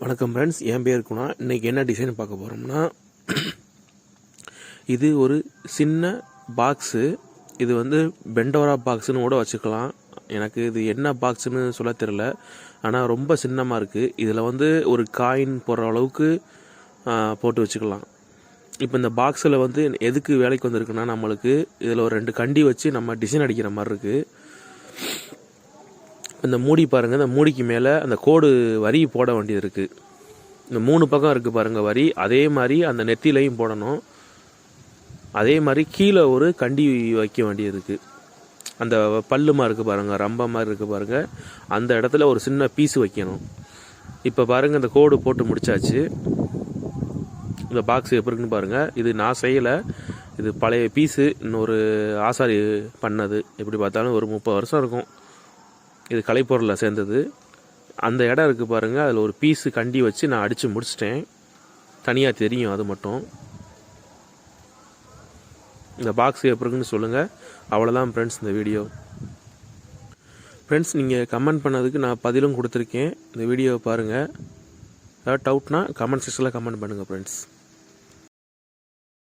வணக்கம் ஃப்ரெண்ட்ஸ் என் பேர் குணா. இன்றைக்கி என்ன டிசைன் பார்க்க போகிறோம்னா இது ஒரு சின்ன பாக்ஸு இது வந்து பெண்டோரா பாக்ஸுன்னு கூட வச்சுக்கலாம். எனக்கு இது என்ன பாக்ஸுன்னு சொல்ல தெரில ஆனால் ரொம்ப சின்னமாக இருக்குது இதில் வந்து ஒரு காயின் போடுற அளவுக்கு போட்டு வச்சுக்கலாம். இப்போ இந்த பாக்ஸில் வந்து எதுக்கு வேலைக்கு வந்திருக்குன்னா நம்மளுக்கு இதில் ஒரு ரெண்டு கண்டி வச்சு நம்ம டிசைன் அடிக்கிற மாதிரி இருக்குது இந்த மூடி பாருங்கள் அந்த மூடிக்கு மேலே அந்த கோடு வரி போட வேண்டியது இருக்குது இந்த மூணு பக்கம் இருக்குது பாருங்கள் வரி. அதே மாதிரி அந்த நெத்திலையும் போடணும். அதே மாதிரி கீழே ஒரு கண்டி வைக்க வேண்டியது இருக்குது அந்த பல்லுமா இருக்குது பாருங்கள் ரம்ப மாதிரி இருக்குது பாருங்கள் அந்த இடத்துல ஒரு சின்ன பீஸ் வைக்கணும். இப்போ பாருங்கள் இந்த கோடு போட்டு முடிச்சாச்சு. இந்த பாக்ஸ் எப்படி இருக்குன்னு பாருங்கள் இது நான் செய்யலை. இது பழைய பீஸு இன்னொரு ஆசாரி பண்ணது. எப்படி பார்த்தாலும் ஒரு முப்பது வருஷம் இருக்கும். இது கலைப்பொருளில் சேர்ந்தது. அந்த இடம் இருக்குது பாருங்கள் அதில் ஒரு பீஸு கண்டி வச்சு நான் அடித்து முடிச்சிட்டேன். தனியாக தெரியும் அது மட்டும். இந்த பாக்ஸ் எப்படி இருக்குன்னு சொல்லுங்கள் அவ்வளோதான் ஃப்ரெண்ட்ஸ் இந்த வீடியோ ஃப்ரெண்ட்ஸ் நீங்கள் கமெண்ட் பண்ணதுக்கு நான் பதிலும் கொடுத்துருக்கேன். இந்த வீடியோவை பாருங்கள் ஏதாவது டவுட்னா கமெண்ட் செக்ஷனில் கமெண்ட் பண்ணுங்கள் ஃப்ரெண்ட்ஸ்